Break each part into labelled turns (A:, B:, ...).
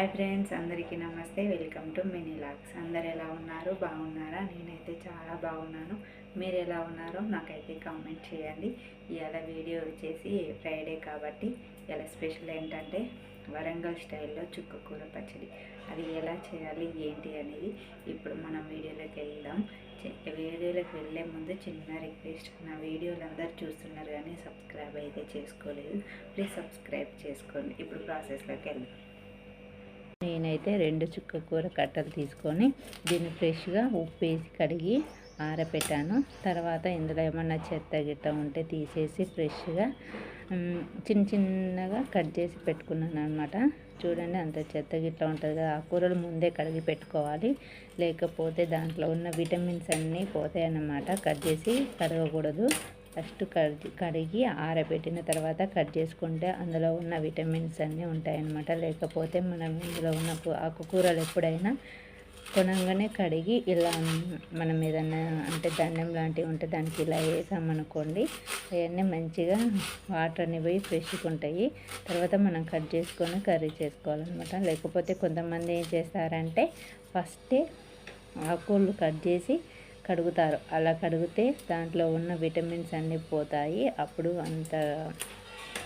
A: Hi friends అందరికీ నమస్తే. Welcome to mini logs అందరు ఎలా ఉన్నారు? బాగున్నారా? నేనైతే చాలా బాగున్నాను. మీరు ఎలా ఉన్నారో నాకైతే కామెంట్ చేయండి. ఇవాళ వీడియో వచ్చేసి ఫ్రైడే కాబట్టి ఇలా స్పెషల్ ఏంటంటే వరంగల్ స్టైల్లో చుక్క కూర పచ్చడి. అది ఎలా చేయాలి? ఏంటి అనేది ఇప్పుడు మనం వీడియోలోకి వెళ్దాం. వీడియోలోకి వెళ్ళే ముందు చిన్న రిక్వెస్ట్. నా వీడియోలు అందరు చూస్తున్నారు కానీ సబ్స్క్రైబ్ అయితే చేసుకోలేదు. ప్లీజ్ సబ్స్క్రైబ్ చేసుకోండి. ఇప్పుడు ప్రాసెస్లోకి వెళ్దాం. నేనైతే రెండు చుక్క కూర కట్టలు తీసుకొని దీన్ని ఫ్రెష్గా ఉప్పు వేసి కడిగి ఆరబెట్టాను తర్వాత ఇందులో ఏమన్నా చెత్త గిట్ట ఉంటే తీసేసి ఫ్రెష్గా చిన్న చిన్నగా కట్ చేసి పెట్టుకున్నాను అనమాట చూడండి అంత చెత్త గిట్లా ఉంటుంది కదా ఆ కూరలు ముందే కడిగి పెట్టుకోవాలి. లేకపోతే దాంట్లో ఉన్న విటమిన్స్ అన్నీ పోతాయన్నమాట. కట్ చేసి కడగకూడదు ఫస్ట్ కడిగి కడిగి ఆరబెట్టిన తర్వాత కట్ చేసుకుంటే అందులో ఉన్న విటమిన్స్ అన్నీ ఉంటాయన్నమాట. లేకపోతే మనం ఇందులో ఉన్న ఆకుకూరలు ఎప్పుడైనా కొనంగానే కడిగి ఇలా మనం ఏదన్నా అంటే ధాన్యం లాంటివి ఉంటే దానికి ఇలా వేసామనుకోండి అవన్నీ మంచిగా వాటర్ అనేవి పోయి ఫ్రెష్గా ఉంటాయి. తర్వాత మనం కట్ చేసుకొని కర్రీ చేసుకోవాలన్నమాట. లేకపోతే కొంతమంది ఏం చేస్తారంటే ఫస్టే ఆకుకూరలు కట్ చేసి కడుగుతారు. అలా కడిగితే దాంట్లో ఉన్న విటమిన్స్ అన్నీ పోతాయి. అప్పుడు అంత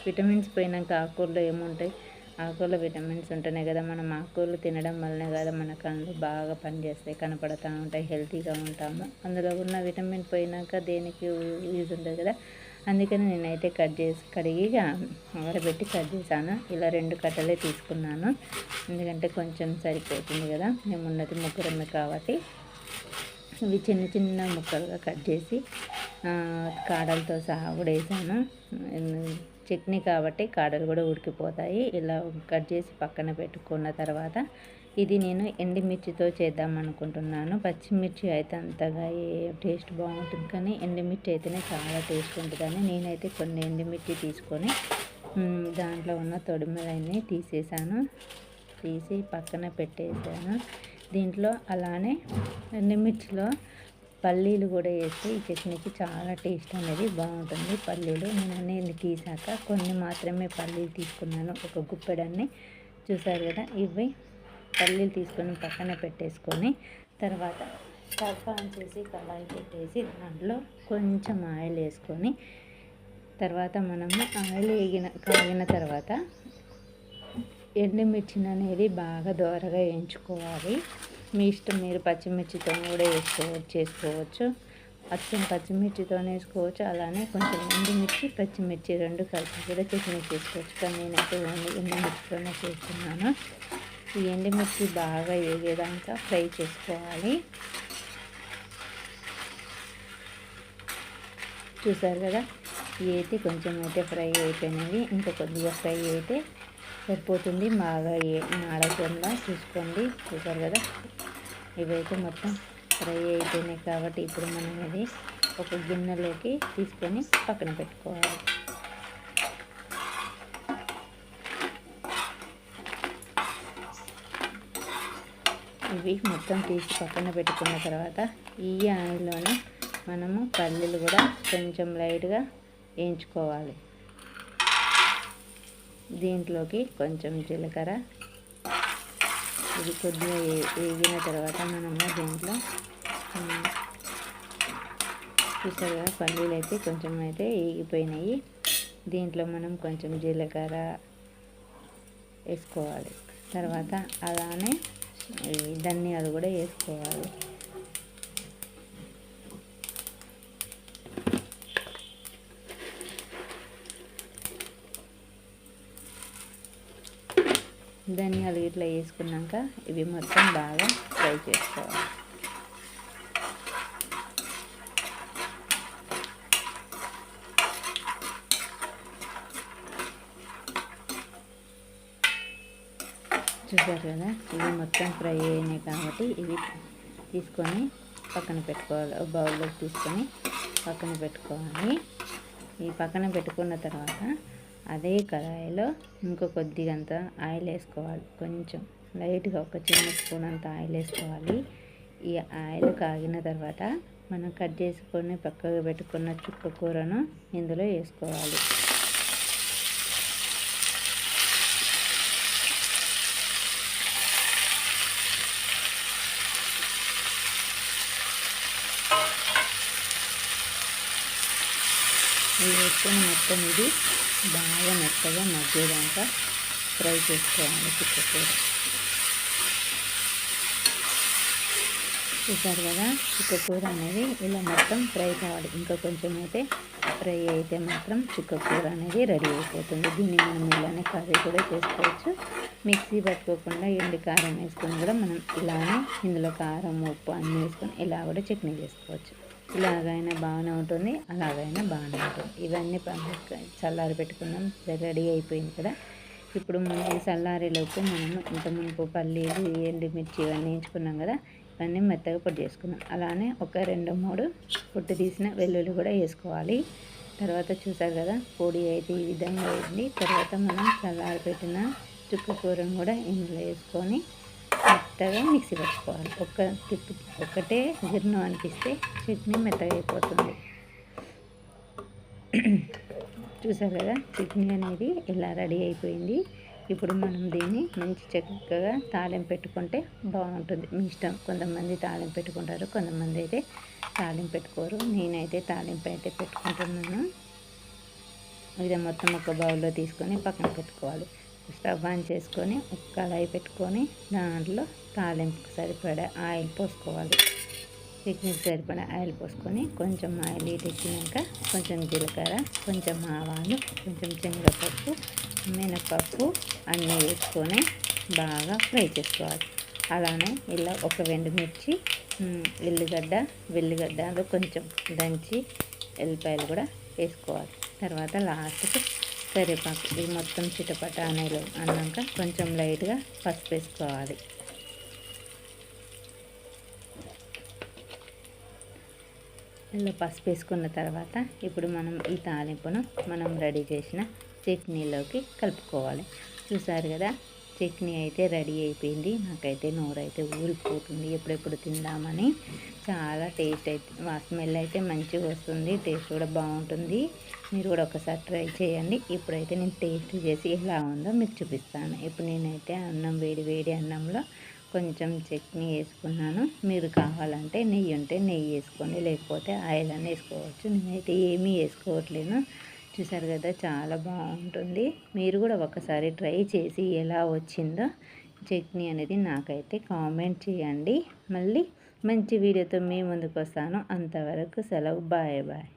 A: విటమిన్స్ పోయినాక ఆకుకూరలో ఏముంటాయి? ఆకుకూరలో విటమిన్స్ ఉంటేనే కదా మనం ఆకుకూరలు తినడం వల్లనే కదా మన కళ్ళు బాగా పనిచేస్తాయి కనపడతా ఉంటాయి హెల్తీగా ఉంటాము. అందులో ఉన్న విటమిన్ పోయినాక దేనికి యూజ్ ఉంటుంది కదా? అందుకని నేనైతే కట్ చేసి కడిగి ఆరబెట్టి కట్ చేశాను. ఇలా రెండు కట్టలే తీసుకున్నాను. ఎందుకంటే కొంచెం సరిపోతుంది కదా? మేము ఉన్నది ముగ్గురమే కాబట్టి. ఇవి చిన్న చిన్న ముక్కలుగా కట్ చేసి కాడలతో సహా కూడా వేసాను. చట్నీ కాబట్టి కాడలు కూడా ఉడికిపోతాయి. ఇలా కట్ చేసి పక్కన పెట్టుకున్న తర్వాత ఇది నేను ఎండుమిర్చితో చేద్దాం అనుకుంటున్నాను. పచ్చిమిర్చి అయితే అంతగా ఏ టేస్ట్ బాగుంటుంది కానీ ఎండుమిర్చి అయితేనే చాలా టేస్ట్ ఉంటుందని నేనైతే కొన్ని ఎండుమిర్చి తీసుకొని దాంట్లో ఉన్న తొడిమలన్నీ తీసేసాను. తీసి పక్కన పెట్టేసాను. దీంట్లో అలానే ఎండుమిర్చిలో పల్లీలు కూడా వేస్తే ఈ చట్నీకి చాలా టేస్ట్ అనేది బాగుంటుంది. పల్లీలు నేను అన్నీ తీసాక కొన్ని మాత్రమే పల్లీలు తీసుకున్నాను. ఒక గుప్పెడన్ని చూసారు కదా? ఇవి పల్లీలు తీసుకొని పక్కన పెట్టేసుకొని తర్వాత స్టవ్ ఆన్ చేసి కళాయి పెట్టేసి దాంట్లో కొంచెం ఆయిల్ వేసుకొని తర్వాత మనము ఆయిల్ వేగిన కాగిన తర్వాత ఎండుమిర్చిని అనేది బాగా దోరగా వేయించుకోవాలి మీ ఇష్టం మీరు పచ్చిమిర్చితో కూడా వేసుకోవచ్చు చేసుకోవచ్చు. అచ్చం పచ్చిమిర్చితో వేసుకోవచ్చు. అలానే కొంచెం ఎండుమిర్చి పచ్చిమిర్చి రెండు కలిసి కూడా చట్నీ చేసుకోవచ్చు. కానీ నేనైతే ఓన్లీ ఎండుమిర్చితోనే చేస్తున్నాను. ఈ ఎండుమిర్చి బాగా వేగేదాకా ఫ్రై చేసుకోవాలి. చూసారు కదా? ఇవి అయితే కొంచెం అయితే ఫ్రై అయిపోయినవి. ఇంకా కొద్దిగా ఫ్రై అయితే సరిపోతుంది. బాగా ఆడకుండా చూసుకోండి. చూసారు కదా? ఇవైతే మొత్తం ఫ్రై అయిపోయినాయి కాబట్టి ఇప్పుడు మనం ఇది ఒక గిన్నెలోకి తీసుకొని పక్కన పెట్టుకోవాలి. ఇవి మొత్తం తీసి పక్కన పెట్టుకున్న తర్వాత ఈ ఆయిల్లోనే మనము పల్లీలు కూడా కొంచెం లైట్గా వేయించుకోవాలి. దీంట్లోకి కొంచెం జీలకర్ర. ఇది కొద్దిగా వేగిన తర్వాత మనము దీంట్లో చూసారుగా పల్లీలు అయితే కొంచెం అయితే వేగిపోయినాయి. దీంట్లో మనం కొంచెం జీలకర్ర వేసుకోవాలి. తర్వాత అలానే ధనియాలు కూడా వేసుకోవాలి. ధనియాలు ఇట్లా వేసుకున్నాక ఇవి మొత్తం బాగా ఫ్రై చేసుకోవాలి. చూసారు కదా? ఇవి మొత్తం ఫ్రై అయినాయి కాబట్టి ఇవి తీసుకొని పక్కన పెట్టుకోవాలి. బౌల్లోకి తీసుకొని పక్కన పెట్టుకోవాలి. ఈ పక్కన పెట్టుకున్న తర్వాత అదే కళాయిలో ఇంకో కొద్దిగంత ఆయిల్ వేసుకోవాలి. కొంచెం లైట్గా ఒక చిన్న స్పూన్ అంత ఆయిల్ వేసుకోవాలి. ఈ ఆయిల్ కాగిన తర్వాత మనం కట్ చేసుకొని పక్కకు పెట్టుకున్న చుక్క కూరను ఇందులో వేసుకోవాలి. ఇది వేసుకొని మొత్తం ఇది బాగా మెత్తగా మగ్గేదాకా ఫ్రై చేసుకోవాలి చిక్కకూర చూసారు కదా చిక్కకూర అనేది ఇలా మొత్తం ఫ్రై కావాలి. ఇంకా కొంచెం అయితే ఫ్రై అయితే మాత్రం చిక్కకూర అనేది రెడీ అయిపోతుంది. దీన్ని మనం ఇలానే కర్రీ కూడా చేసుకోవచ్చు. మిక్సీ పట్టుకోకుండా ఎండి కారం వేసుకొని కూడా మనం ఇలానే ఇందులో కారం ఉప్పు అన్నీ వేసుకొని ఇలా కూడా చట్నీ చేసుకోవచ్చు. ఇలాగైనా బాగానే ఉంటుంది అలాగైనా బాగానే ఉంటుంది. ఇవన్నీ చల్లారి పెట్టుకున్నాం రెడీ అయిపోయింది కదా. ఇప్పుడు మనం చల్లారేలోపు మనము ఇంత మునుపు పల్లీలు ఎండుమిర్చి ఇవన్నీ వేయించుకున్నాం కదా. ఇవన్నీ మెత్తగా పొడి చేసుకున్నాం. అలానే ఒక రెండు మూడు పొట్టు తీసిన వెల్లుల్లి కూడా వేసుకోవాలి. తర్వాత చూసారు కదా పొడి అయితే ఈ విధంగా అయింది. తర్వాత మనం చల్లారి పెట్టిన చుక్క కూరను కూడా ఇందులో వేసుకొని మెత్తగా మిక్సీ పట్టుకోవాలి. ఒక్క తిప్పు ఒక్కటే జీర్ణం అనిపిస్తే చట్నీ మెత్తగా అయిపోతుంది. చూసారు కదా చట్నీ అనేది ఇలా రెడీ అయిపోయింది. ఇప్పుడు మనం దీన్ని మంచి చక్కగా తాళింపు పెట్టుకుంటే బాగుంటుంది. మీ ఇష్టం కొంతమంది తాళింపు పెట్టుకుంటారు కొంతమంది అయితే తాళింపు పెట్టుకోరు. నేనైతే తాళింపు అయితే పెట్టుకుంటున్నాను. ఇది మొత్తం ఒక బౌల్లో తీసుకొని పక్కన పెట్టుకోవాలి. స్టవ్ ఆన్ చేసుకొని ఒక కళాయి పెట్టుకొని దాంట్లో తాలింపుకి సరిపడా ఆయిల్ పోసుకోవాలి. పిక్నిక్ సరిపడా ఆయిల్ పోసుకొని కొంచెం ఆయిల్ ఎక్కినాక కొంచెం జీలకర్ర కొంచెం ఆవాలు కొంచెం శనగపప్పు మినపప్పు అన్నీ వేసుకొని బాగా ఫ్రై చేసుకోవాలి. అలానే ఇలా ఒక మిర్చి ఎల్లిగడ్డ వెల్లిగడ్డలో కొంచెం దంచి ఎల్లిపాయలు కూడా వేసుకోవాలి. తర్వాత లాస్ట్కి కరివేపాకు ఇది మొత్తం చిటపట అనేలు అన్నాక కొంచెం లైట్గా పసుపు వేసుకోవాలి. ఇలా పసుపు వేసుకున్న తర్వాత ఇప్పుడు మనం ఈ తాలింపును మనం రెడీ చేసిన చట్నీలోకి కలుపుకోవాలి. చూసారు కదా? చట్నీ అయితే రెడీ అయిపోయింది. నాకైతే నోరు అయితే ఊరిపోతుంది. ఎప్పుడెప్పుడు తిందామని. చాలా టేస్ట్ అయితే స్మెల్ అయితే మంచిగా వస్తుంది. టేస్ట్ కూడా బాగుంటుంది. మీరు కూడా ఒకసారి ట్రై చేయండి. ఇప్పుడైతే నేను టేస్ట్ చేసి ఎలా ఉందో మీకు చూపిస్తాను. ఇప్పుడు నేనైతే అన్నం వేడి వేడి అన్నంలో కొంచెం చట్నీ వేసుకున్నాను. మీరు కావాలంటే నెయ్యి ఉంటే నెయ్యి వేసుకోండి. లేకపోతే ఆయిల్ అని వేసుకోవచ్చు. నేనైతే ఏమీ వేసుకోవట్లేను. చూసారు కదా చాలా బాగుంటుంది. మీరు కూడా ఒకసారి ట్రై చేసి ఎలా వచ్చిందో చట్నీ అనేది నాకైతే కామెంట్ చేయండి. మళ్ళీ మంచి వీడియోతో మీ ముందుకు వస్తాను. అంతవరకు సెలవు. Bye bye.